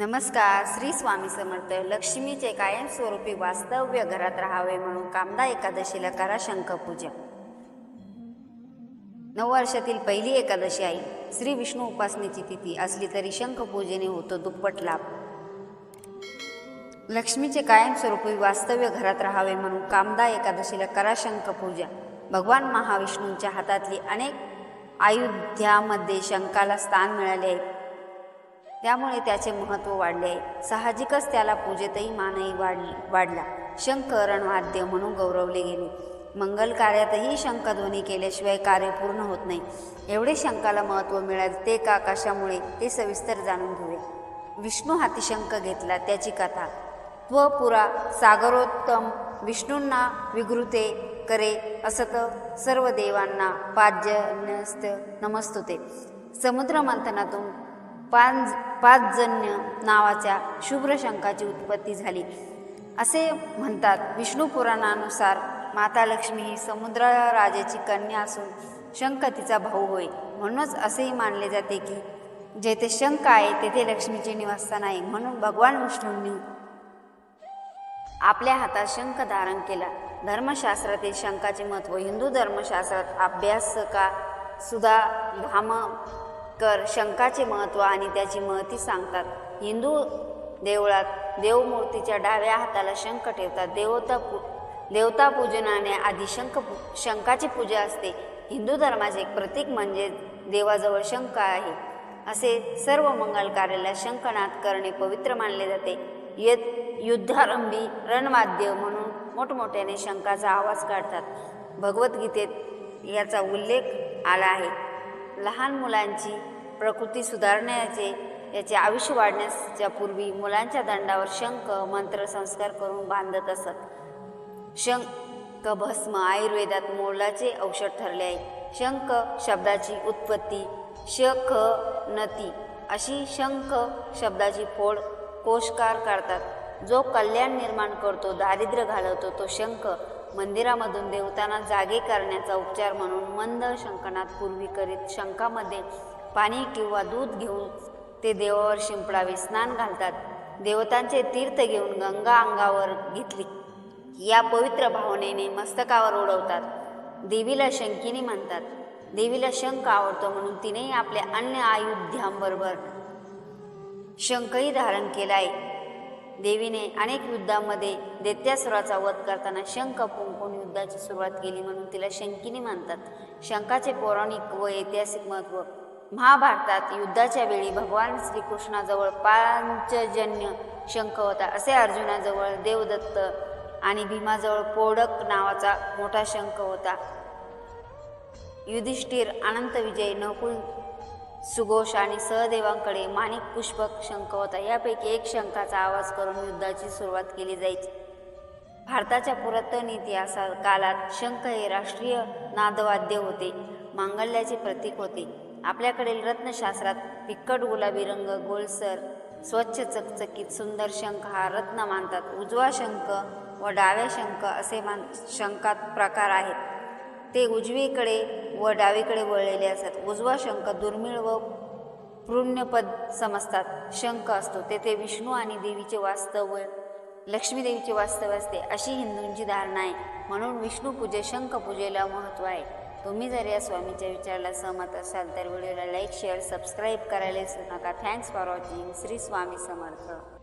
नमस्कार श्री स्वामी समर्थ लक्ष्मीचे कायमस्वरूपी वास्तव्य घरात राहावे म्हणून कामदा एकादशीला करा शंखपूजा नववर्षातील पहिली एकादशी आहे श्री विष्णू उपासनेची तिथी असली तरी शंखपूजेने होतो दुप्पट लाभ. लक्ष्मीचे कायमस्वरूपी वास्तव्य घरात राहावे म्हणून कामदा एकादशीला करा शंखपूजा भगवान महाविष्णूंच्या हातातली अनेक अयोध्यामध्ये शंकाला स्थान मिळाले आहे. त्यामुळे त्याचे महत्त्व वाढले. आहे साहजिकच त्याला पूजेतही मानही वाढली वाढला. शंख रणवाद्य म्हणून गौरवले गेले. मंगल कार्यातही शंखध्वनी केल्याशिवाय कार्य पूर्ण होत नाही. एवढे शंकाला महत्त्व मिळाले ते का कशामुळे ते सविस्तर जाणून घेऊया. विष्णू हाती शंख घेतला त्याची कथा. त्वपुरा सागरोत्तम विष्णूंना विघृते करे असत सर्व देवांना पाज्यन्यस्त नमस्तुते. समुद्र मंथनातून पांज पाचजन्य नावाच्या शुभ्रशंखाची उत्पत्ती झाली. असे म्हणतात विष्णू पुराणानुसार माता लक्ष्मी ही समुद्रराजेची कन्या असून शंख तिचा भाऊ होय. म्हणूनच असेही मानले जाते की जेथे शंख आहे तेथे लक्ष्मीचे निवासस्थान आहे. म्हणून भगवान विष्णूंनी आपल्या हातात शंख धारण केला. धर्मशास्त्रातील शंखाचे महत्त्व हिंदू धर्मशास्त्रात अभ्यासका सुधा कर शंखाचे महत्त्व आणि त्याची महती सांगतात. हिंदू देवळात देवमूर्तीच्या डाव्या हाताला शंख ठेवतात. देवता पू देवता पूजनाने आधी शंख पू शंखाची पूजा असते. हिंदू धर्माचे एक प्रतीक म्हणजे देवाजवळ शंख आहे. असे सर्व मंगल कार्याला शंखनाद करणे पवित्र मानले जाते. येत युद्धारंभी रणवाद्य म्हणून मोठमोठ्याने शंखाचा आवाज काढतात. भगवद्गीतेत याचा उल्लेख आला आहे. लहान मुलांची प्रकृती सुधारण्याचे याचे आयुष्य वाढण्याच्या पूर्वी मुलांच्या दंडावर शंख मंत्र संस्कार करून बांधत असत. शंख भस्म आयुर्वेदात मोलाचे औषध ठरले आहे. शंख शब्दाची उत्पत्ती शख नती अशी शंख शब्दाची फोड कोशकार करतात. जो कल्याण निर्माण करतो दारिद्र्य घालवतो तो शंख मंदिरामधून देवतांना जागे करण्याचा उपचार म्हणून मंद शंकनात पूर्वी करीत शंखामध्ये पाणी किंवा दूध घेऊन ते देवावर शिंपडावे स्नान घालतात. देवतांचे तीर्थ घेऊन गंगा अंगावर घेतली. या पवित्र भावनेने मस्तकावर उडवतात. देवीला शंकिनी म्हणतात. देवीला शंख आवडतो म्हणून तिनेही आपल्या अन्य आयुध्यांबरोबर शंखही धारण केला आहे देवीने अनेक युद्धामध्ये दैत्यासुराचा वध करताना शंख फुंकून युद्धाची सुरुवात केली म्हणून तिला शंकिनी मानतात शंखाचे पौराणिक व ऐतिहासिक महत्त्व. महाभारतात युद्धाच्या वेळी भगवान श्रीकृष्णाजवळ पांचजन्य शंख होता असे अर्जुनाजवळ देवदत्त आणि भीमाजवळ पोडक नावाचा मोठा शंख होता. युधिष्ठिर अनंत विजय नकुल सुघोष आणि सहदेवांकडे माणिक पुष्पक शंख होता यापैकी एक शंखाचा आवाज करून युद्धाची सुरुवात केली जायची. भारताच्या पुरातन इतिहासात कालात शंख हे राष्ट्रीय नादवाद्य होते मांगल्याचे प्रतीक होते. आपल्याकडील रत्नशास्त्रात फिक्कट गुलाबी रंग गोलसर स्वच्छ चकचकीत सुंदर शंख हा रत्न मानतात. उजवा शंख व डाव्या शंख असे मान शंखात प्रकार आहेत. ते उजवीकडे व डावीकडे वळलेले असतात. उजवा शंख दुर्मिळ व पृण्यपद समजतात. शंख असतो. तेथे विष्णू आणि देवीचे वास्तव लक्ष्मीदेवीचे वास्तव असते. अशी हिंदूंची धारणा आहे. म्हणून विष्णू पूजे शंख पूजेला महत्त्व आहे. तुम्ही जर या स्वामीच्या विचाराला सहमत असाल तर व्हिडिओला लाईक शेअर सबस्क्राईब करायला विसरू नका. Thanks for watching Shri Swami Samarth.